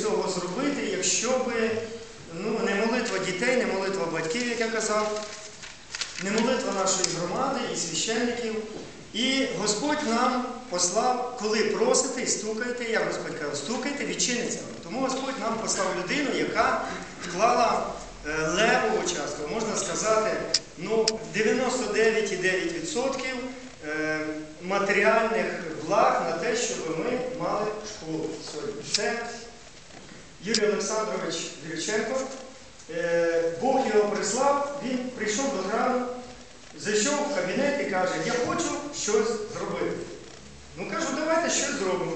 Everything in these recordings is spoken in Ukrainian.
цього зробити, якщо би ну, не молитва дітей, не молитва батьків, як я казав, не молитва нашої громади і священників. І Господь нам послав, коли просите і стукаєте, як Господь каже, стукайте, відчиниться. Тому Господь нам послав людину, яка вклала е, левову частку, можна сказати, ну, 99,9% е, матеріальних благ на те, щоб ми мали школу. Це Юрій Олександрович Вірченко. Е, Бог його прислав, він прийшов до храму, зайшов в кабінет і каже, я хочу щось зробити. Ну кажу, давайте щось зробимо.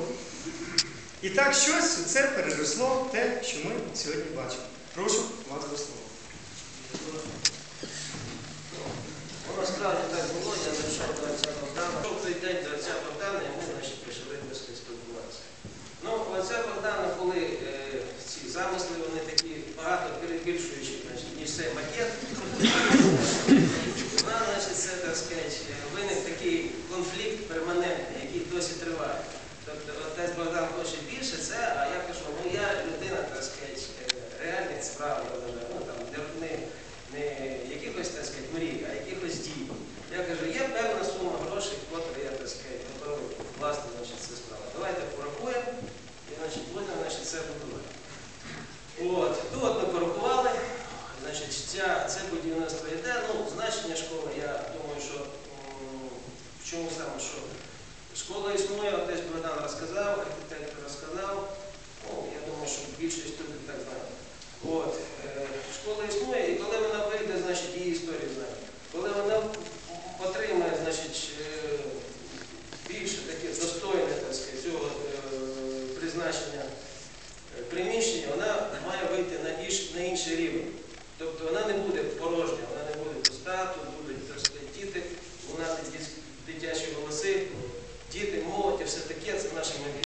І так щось це переросло в те, що ми сьогодні бачимо. Прошу вас до слова. Багато перебільшуючи значить, ніж цей макет. Вона, значить, це, так сказати, виник такий конфлікт перманентний, який досі триває. Тобто отець Богдан хоче більше це, а я кажу, ну я людина, так сказати, е, реальних справ, ну там не, не, не якихось, так сказати, мрій, а якихось дій. Я кажу, є певна сума грошей, котрі я, так сказати, готовий вкласти, значить, це справа. Давайте порахуємо і, значить, будемо, значить, це будувати. От, ну от ми порахували, значить, ця, це будівництво йде, ну, значення школи, я думаю, що в чому саме, що школа існує, отець Богдан розказав, архітектор розказав, ну, я думаю, що більшість тут так знають. От, е, школа існує, і коли вона вийде, значить, її історію знає. Коли вона отримає, значить, е, більше таке достойне, так сказати, цього е, призначення